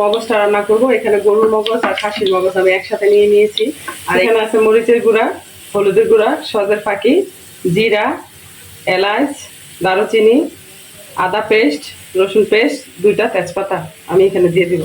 মগজটা রান্না করব। এখানে গরুর মগজ আর খাসির মগজ আমি একসাথে নিয়ে নিয়েছি। আর এখানে আছে মরিচের গুঁড়া হলুদের গুঁড়া সজের ফাঁকি জিরা এলাচ দারুচিনি আদা পেস্ট রসুন পেস্ট দুইটা তেজপাতা আমি এখানে দিয়ে দিব।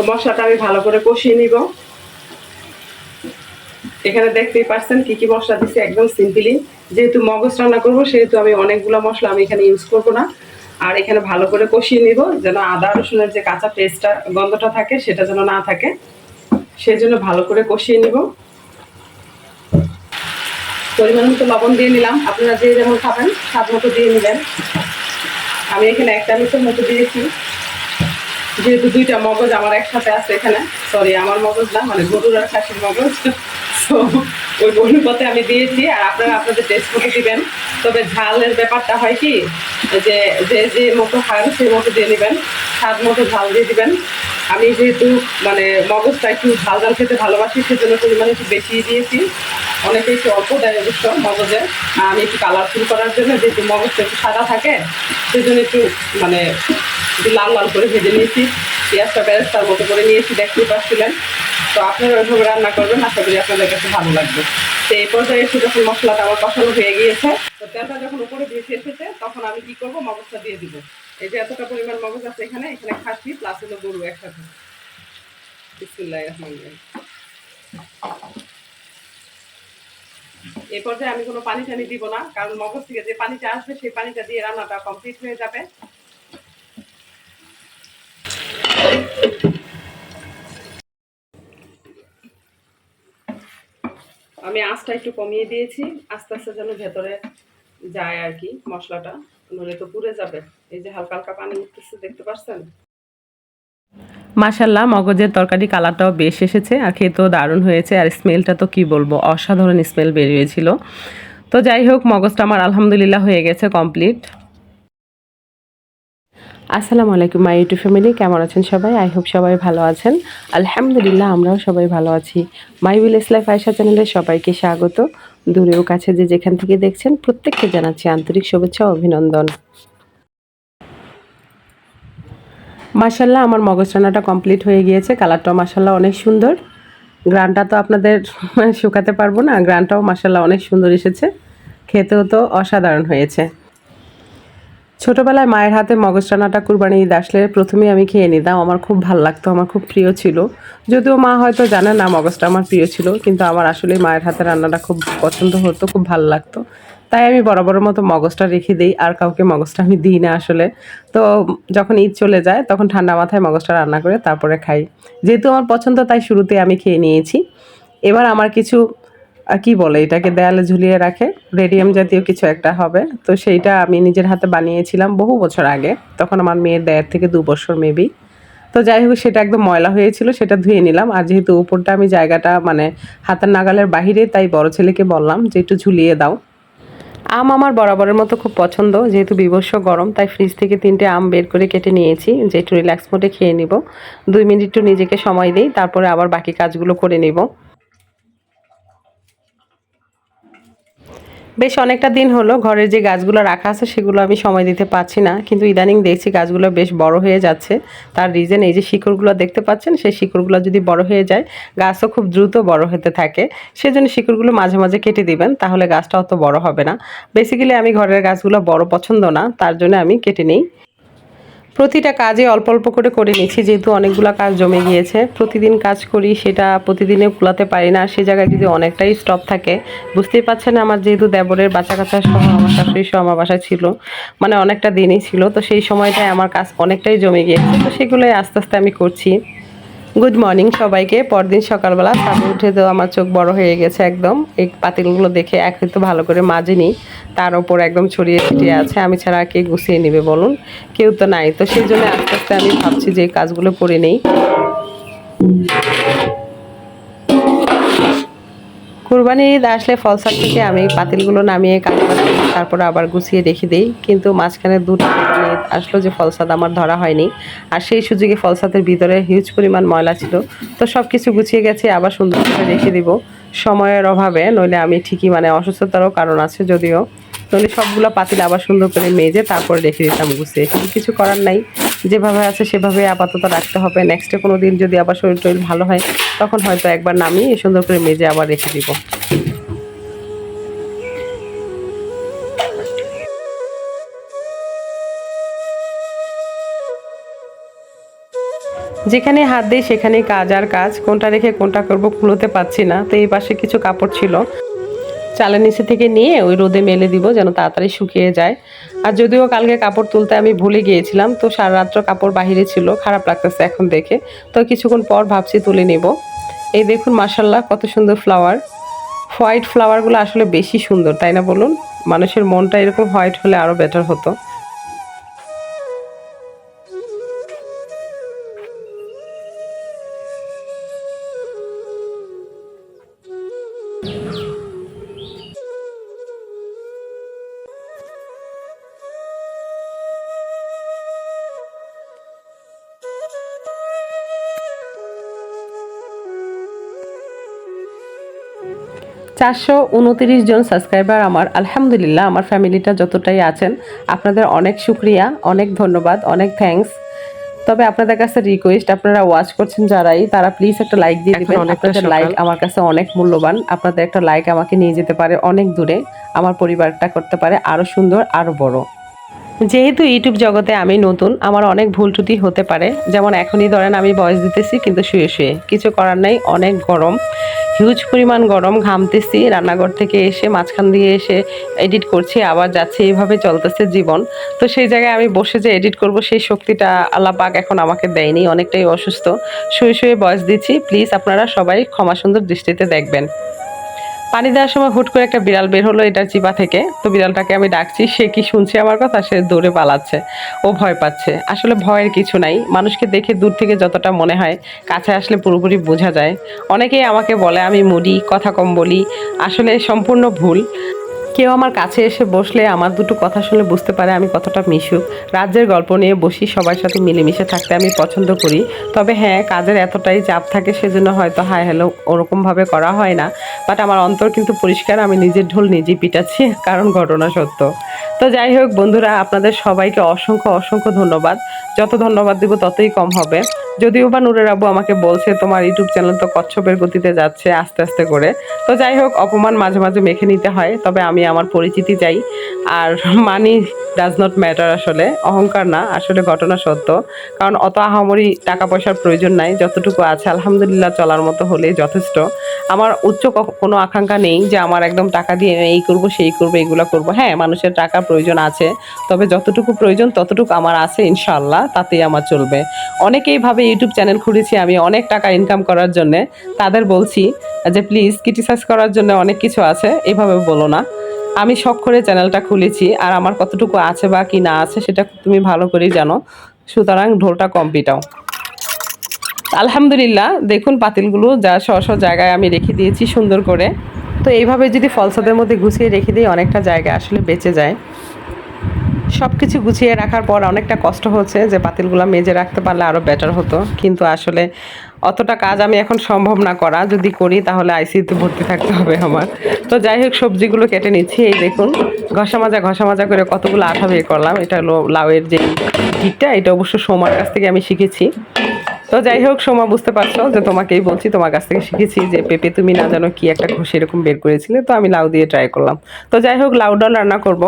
তো মশলাটা আমি ভালো করে কষিয়ে নিব। এখানে দেখতেই পাচ্ছেন কি কি মশলা দিচ্ছি একদম সিম্পলি। যেহেতু মগজ রান্না করব, সেহেতু আমি অনেকগুলো মশলা আমি এখানে ইউজ করব না। আর এখানে ভালো করে কষিয়ে নিব, যেন আদা রসুনের যে কাঁচা পেস্টটা গন্ধটা থাকে, সেটা যেন না থাকে। সেই জন্য ভালো করে কষিয়ে নিব। পরিমাণ মতো লবণ দিয়ে নিলাম। আপনারা যে যেমন খাবেন, স্বাদ মতো দিয়ে নেবেন। আমি এখানে এক চামচের মতো দিয়েছি। যেহেতু দুইটা মগজ আমার একসাথে আছে এখানে সরি আমার মগজ না মানে গরুর আর খাসির মগজ। তো ওই অনুপাতে আমি দিয়েছি, আর আপনারা আপনাদের টেস্ট মতো দিবেন। তবে ঝালের ব্যাপারটা হয় কি, যে যে যে মতো খান সেই মতো দিয়ে নেবেন। স্বাদ মতো ঝাল দিয়ে দিবেন। আমি যেহেতু মানে মগজটা একটু ঝাল ঝাল খেতে ভালোবাসি, সেজন্য পরিমাণ একটু বেশি দিয়েছি। অনেকে একটু অল্প দেয় অবশ্য মগজে। আমি একটু কালারফুল করার জন্য, যেহেতু মগজটা একটু সাদা থাকে, সেজন্য একটু মানে একটু লাল লাল করে ভেজে নিয়েছি। পেঁয়াজটা বেরেস্তার মতো করে নিয়েছি, দেখতেই পাচ্ছিলেন। তো আপনারা ওইভাবে রান্না করবেন, আশা করি আপনাদের কাছে ভালো লাগবে। তো এই পর্যায়ে এসে যখন মশলাটা আমার কষানো হয়ে গিয়েছে, তো তেলটা যখন উপরে ভেসে এসেছে তখন আমি কি করব? মগজটা দিয়ে দিব। এই যে এতটা পরিমাণ মগজ আছে এখানে এখানে খাসি প্লাস হলো গরু একসাথে। বিসমিল্লাহির রহমানির রহিম। এই পর্যায়ে আমি কোনো পানি টানি দিব না, কারণ মগজ থেকে যে পানিটা আসবে, সেই পানিটা দিয়ে রান্নাটা কমপ্লিট হয়ে যাবে। আমি আঁচটা একটু কমিয়ে দিয়েছি, আস্তে আস্তে যেন ভেতরে যায় আর কি মশলাটা, নইলে তো পুড়ে যাবে। এই যে হালকা হালকা পানি উঠতেছে, দেখতে পাচ্ছেন? মাশাল্লাহ মগজের তরকারি কালারটাও বেশ এসেছে আর খেতেও দারুণ হয়েছে আর স্মেলটা তো কি বলব, অসাধারণ স্মেল বেরিয়েছিল। তো যাই হোক, মগজটা আমার আলহামদুলিল্লাহ হয়ে গেছে কমপ্লিট আসসালামু আলাইকুম, মাই ইউটিউব ফ্যামিলি। কেমন আছেন সবাই? আই হোপ সবাই ভালো আছেন। আলহামদুলিল্লাহ, আমরাও সবাই ভালো আছি। মাই উইলেস লাইফ আয়সা চ্যানেলে সবাইকে স্বাগত। দূরেও কাছে যে যেখান থেকে দেখছেন, প্রত্যেককে জানাচ্ছি আন্তরিক শুভেচ্ছা অভিনন্দন। মাসাল্লাহ আমার মগজ রান্নাটা কমপ্লিট হয়ে গিয়েছে। কালারটাও মাসাল্লাহ অনেক সুন্দর। গ্রানটা তো আপনাদের শুকাতে পারব না। গ্রানটাও মাসাল্লাহ অনেক সুন্দর এসেছে। খেতেও তো অসাধারণ হয়েছে। ছোটবেলায় মায়ের হাতে মগজ রান্নাটা কুরবানি ঈদ আসলে প্রথমেই আমি খেয়ে নিতাম। আমার খুব ভালো লাগতো, আমার খুব প্রিয় ছিল। যদিও মা হয়তো জানে না মগজটা আমার প্রিয় ছিল, কিন্তু আমার আসলে মায়ের হাতে রান্নাটা খুব পছন্দ হতো, খুব ভালো লাগতো। তাই আমি বরাবরের মতো মগজটা রেখে দিই, আর কাউকে মগজটা আমি দিই না আসলে। তো যখন ঈদ চলে যায়, তখন ঠান্ডা মাথায় মগজটা রান্না করে তারপরে খাই। যেহেতু আমার পছন্দ, তাই শুরুতে আমি খেয়ে নিয়েছি। এবার আমার কিছু কি বলে, এটাকে দেয়ালে ঝুলিয়ে রাখে। রেডিয়াম জাতীয় কিছু একটা হবে। তো সেইটা আমি নিজের হাতে বানিয়েছিলাম বহু বছর আগে। তখন আমার মেয়ের দেড় থেকে দু বছর মেবি তো যাই হোক, সেটা একদম ময়লা হয়েছিল, সেটা ধুয়ে নিলাম। আর যেহেতু উপরটা আমি জায়গাটা মানে হাতের নাগালের বাহিরে, তাই বড় ছেলেকে বললাম যে একটু ঝুলিয়ে দাও। আম আমার বরাবরের মতো খুব পছন্দ, যেহেতু বিবস্ব গরম, তাই ফ্রিজ থেকে তিনটে আম বের করে কেটে নিয়েছি। যে একটু রিল্যাক্স মোডে খেয়ে নিব। দুই মিনিট একটু নিজেকে সময় দিই, তারপরে আবার বাকি কাজগুলো করে নিব। বেশ অনেকটা দিন হলো ঘরের যে গাছগুলো রাখা আছে সেগুলো আমি সময় দিতে পারছি না, কিন্তু ইদানিং দেখছি গাছগুলো বেশ বড় হয়ে যাচ্ছে। তার রিজন এই যে শিকড়গুলো দেখতে পাচ্ছেন, সেই শিকড়গুলো যদি বড় হয়ে যায়, গাছও খুব দ্রুত বড় হতে থাকে। সেজন্য শিকড়গুলো মাঝে মাঝে কেটে দিবেন, তাহলে গাছটা অত বড় হবে না। বেসিক্যালি আমি ঘরের গাছগুলো বড় পছন্দ না, তার জন্য আমি কেটে নিই। প্রতিটা কাজে অল্প অল্প করে করে নিচ্ছি যেহেতু অনেকগুলো কাজ জমে গিয়েছে। প্রতিদিন কাজ করি, সেটা প্রতিদিনে কুলাতে পারি না। সে জায়গায় যদি অনেকটাই স্টপ থাকে, বুঝতেই পারছেন আমার যেহেতু দেবরের বাচ্চা কাচা সহ আমার শাশুড়ি সহ আমার বাসায় ছিল মানে অনেকটা দিনই ছিল, তো সেই সময়টায় আমার কাজ অনেকটাই জমে গিয়েছে, তো সেগুলোই আস্তে আস্তে আমি করছি। গুড মর্নিং সবাইকে। পরদিন সকালবেলা ছাদে উঠে তো আমার চোখ বড় হয়ে গেছে একদম। এই পাতিলগুলো দেখে এক তো ভালো করে মাজিনি। তার ওপর একদম ছড়িয়ে ছিটিয়ে আছে। আমি ছাড়া কে গুছিয়ে নেবে বলুন? কেউ তো নাই। তো সেই জন্য আস্তে আস্তে আমি ভাবছি যে কাজগুলো করে নেই। কুরবানি ঈদ আসলে ফলসার থেকে আমি পাতিলগুলো নামিয়ে কাটবার তারপরে আবার গুছিয়ে রেখে দিই। কিন্তু মাঝখানে দুটো কুরবানি ঈদ আসলো যে ফলসাদ আমার ধরা হয়নি। আর সেই সুযোগে ফলসাদের ভিতরে হিউজ পরিমাণ ময়লা ছিল। তো সব কিছু গুছিয়ে গেছে, আবার সুন্দর করে রেখে দিব। সময়ের অভাবে, নইলে আমি ঠিকই মানে অসুস্থতারও কারণ আছে যদিও। নইলে সবগুলো পাতিল আবার সুন্দর করে মেজে তারপরে রেখে দিতাম, গুছিয়ে কিন্তু কিছু করার নাই। যেভাবে আছে সেভাবে আপাতত রাখতে হবে। নেক্সটে কোনো দিন যদি আবার শরীর টরীর ভালো হয়, তখন হয়তো একবার নামিয়ে সুন্দর করে মেজে আবার রেখে দিব। যেখানে হাত দিই সেখানে কাজ আর কাজ। কোনটা রেখে কোনটা করব খুলোতে পারছি না। তো এই পাশে কিছু কাপড় ছিল। চালের নিচে থেকে নিয়ে ওই রোদে মেলে দিব যেন তাড়াতাড়ি শুকিয়ে যায়। আর যদিও কালকে কাপড় তুলতে আমি ভুলে গিয়েছিলাম, তো সারা রাত্র কাপড় বাহিরে ছিল, খারাপ লাগতেছে এখন দেখে। তো কিছুক্ষণ পর ভাবছি তুলে নেব। এই দেখুন মাসাল্লাহ কত সুন্দর ফ্লাওয়ার হোয়াইট ফ্লাওয়ারগুলো আসলে বেশি সুন্দর, তাই না বলুন? মানুষের মনটা এরকম হোয়াইট হলে আরও বেটার হতো। চারশো উনতিরিশ জন সাবস্ক্রাইবার আমার। আলহামদুলিল্লাহ আমার ফ্যামিলিটা যতটাই আছেন আপনাদের অনেক শুক্রিয়া অনেক ধন্যবাদ অনেক থ্যাংকস তবে আপনাদের কাছে রিকোয়েস্ট আপনারা ওয়াচ করছেন যারাই তারা প্লিজ একটা লাইক দিয়ে দিবেন। আপনাদের লাইক আমার কাছে অনেক মূল্যবান। আপনাদের একটা লাইক আমাকে নিয়ে যেতে পারে অনেক দূরে আমার পরিবারটা করতে পারে আরও সুন্দর আরও বড়। যেহেতু ইউটিউব জগতে আমি নতুন, আমার অনেক ভুল ত্রুটি হতে পারে। যেমন এখনই ধরেন আমি বয়স দিতেছি, কিন্তু শুয়ে শুয়ে। কিছু করার নাই, অনেক গরম। হিউজ পরিমাণ গরম ঘামতেছি, রান্নাঘর থেকে এসে মাঝখান দিয়ে এসে এডিট করছি, আবার যাচ্ছে। এইভাবে চলতেছে জীবন। তো সেই জায়গায় আমি বসে যে এডিট করব, সেই শক্তিটা আল্লাহ পাক এখন আমাকে দেয়নি। অনেকটাই অসুস্থ। শুয়ে শুয়ে বয়স দিচ্ছি। প্লিজ আপনারা সবাই ক্ষমা সুন্দর দৃষ্টিতে দেখবেন। পানি দেওয়ার সময় হুট করে একটা বিড়াল বের হলো এটার চিপা থেকে। তো বিড়ালটাকে আমি ডাকছি, সে কি শুনছে আমার কথা? সে দৌড়ে পালাচ্ছে। ও ভয় পাচ্ছে। আসলে ভয়ের কিছু নাই। মানুষকে দেখে দূর থেকে যতটা মনে হয়, কাছে আসলে পুরোপুরি বোঝা যায়। অনেকেই আমাকে বলে, আমি মুডি, কথা কম বলি। আসলে সম্পূর্ণ ভুল। কেউ আমার কাছে এসে বসলে আমার দুটো কথা শুনে বুঝতে পারে আমি কতটা মিশুক রাজ্যের গল্প নিয়ে বসি, সবার সাথে মিলেমিশে থাকতে আমি পছন্দ করি। তবে হ্যাঁ কাজের এতটাই চাপ থাকে সেজন্য হয়তো হাই হ্যালো ওরকমভাবে করা হয় না। বাট আমার অন্তর কিন্তু পরিষ্কার, আমি নিজের ঢোল নিজেই পিটাচ্ছি, কারণ ঘটনা সত্য। তো যাই হোক বন্ধুরা, আপনাদের সবাইকে অসংখ্য অসংখ্য ধন্যবাদ। যত ধন্যবাদ দিব ততই কম হবে। যদিও বা নুরের আব্বু আমাকে বলছে, তোমার ইউটিউব চ্যানেল তো কচ্ছপের গতিতে যাচ্ছে আস্তে আস্তে করে। তো যাই হোক, অপমান মাঝে মাঝে মেখে নিতে হয়, তবে আমি আমার পরিচিতি চাই। আর মানি ডাজ নট ম্যাটার আসলে, অহংকার না, আসলে ঘটনা সত্য। কারণ অত আহামরি টাকা পয়সার প্রয়োজন নাই, যতটুকু আছে আলহামদুলিল্লাহ চলার মতো হলেই যথেষ্ট। আমার উচ্চ কোনো আকাঙ্ক্ষা নেই যে আমার একদম টাকা দিয়ে এই করব, সেই করব, এগুলো করব। হ্যাঁ মানুষের টাকা প্রয়োজন আছে, তবে যতটুকু প্রয়োজন ততটুকু আমার আছে ইনশাআল্লাহ, তাতেই আমার চলবে। অনেকেই ভাবে ইউটিউব চ্যানেল খুলেছি আমি অনেক টাকা ইনকাম করার জন্য। তাদের বলছি যে প্লিজ ক্রিটিসাইজ করার জন্য অনেক কিছু আছে, এভাবে বলো না। আমি শখ করে চ্যানেলটা খুলেছি আর আমার কতটুকু আছে বা কি না আছে সেটা তুমি ভালো করেই জানো। সুতরাং ঢোলটা কম পিটাও। আলহামদুলিল্লাহ, দেখুন পাতিলগুলো যা স্ব স্ব জায়গায় আমি রেখে দিয়েছি সুন্দর করে। তো এইভাবে যদি ফলসাদের মধ্যে গুছিয়ে রেখে দিই, অনেকটা জায়গা আসলে বেঁচে যায়। সব কিছু গুছিয়ে রাখার পর অনেকটা কষ্ট হচ্ছে যে পাতিলগুলো মেজে রাখতে পারলে আরও বেটার হতো। কিন্তু আসলে অতটা কাজ আমি এখন সম্ভব না করা। যদি করি তাহলে আইসিইউতে ভর্তি থাকতে হবে আমার। তো যাই হোক, সবজিগুলো কেটে নিচ্ছি। এই দেখুন ঘষা মাজা ঘষা মাজা করে কতগুলো আঠা বের করলাম। এটা হলো লাউয়ের যে দিকটা এটা অবশ্য সোমার কাছ থেকে আমি শিখেছি। তো যাই হোক, সোমা, বুঝতে পারছ যে তোমাকেই বলছি, তোমার কাছ থেকে শিখেছি যে পেঁপে তুমি না জানো কি একটা ঘষে এরকম বের করেছিলে। তো আমি লাউ দিয়ে ট্রাই করলাম। তো যাই হোক, লাউ ডাল রান্না করব।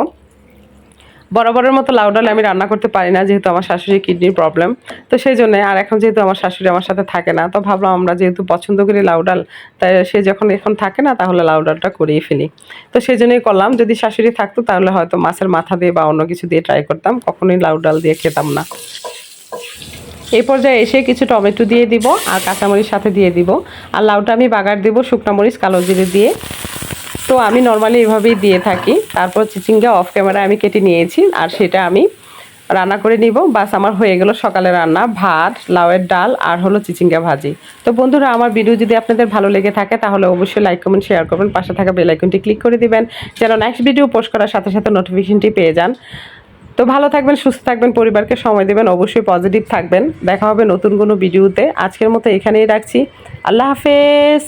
বরাবরের মতো লাউ ডাল আমি রান্না করতে পারি না, যেহেতু আমার শাশুড়ি কিডনির প্রবলেম। তো সেই জন্য, আর এখন যেহেতু আমার শাশুড়ি আমার সাথে থাকে না, তো ভাবলাম আমরা যেহেতু পছন্দ করি লাউ ডাল, তাই সে যখন এখন থাকে না, তাহলে লাউ ডালটা করেই ফেলি। তো সেই জন্যই করলাম, যদি শাশুড়ি থাকতো তাহলে হয়তো মাছের মাথা দিয়ে বা অন্য কিছু দিয়ে ট্রাই করতাম, কখনোই লাউ ডাল দিয়ে খেতাম না। এই পর্যায়ে এসে কিছু টমেটো দিয়ে দিব, আর কাঁচামরিচ সাথে দিয়ে দিব। আর লাউটা আমি বাগার দিব শুকনো মরিচ, কালো জিরে দিয়ে। তো আমি নর্মালি এভাবেই দিয়ে থাকি। তারপর চিচিঙ্গা অফ ক্যামেরা আমি কেটে নিয়েছি আর সেটা আমি রান্না করে নিব। বাস আমার হয়ে গেল সকালে রান্না, ভাত, লাউয়ের ডাল আর হলো চিচিঙ্গা ভাজি। তো বন্ধুরা, আমার ভিডিও যদি আপনাদের ভালো লেগে থাকে, তাহলে অবশ্যই লাইক কমেন্ট শেয়ার করবেন। পাশে থাকা বেল আইকনটি ক্লিক করে দিবেন, যেন নেক্সট ভিডিও পোস্ট করার সাথে সাথে নোটিফিকেশনটি পেয়ে যান। তো ভালো থাকবেন, সুস্থ থাকবেন, পরিবারকে সময় দেবেন, অবশ্যই পজিটিভ থাকবেন। দেখা হবে নতুন কোনো ভিডিওতে আজকের মতো এখানেই রাখছি। আল্লাহ হাফেজ।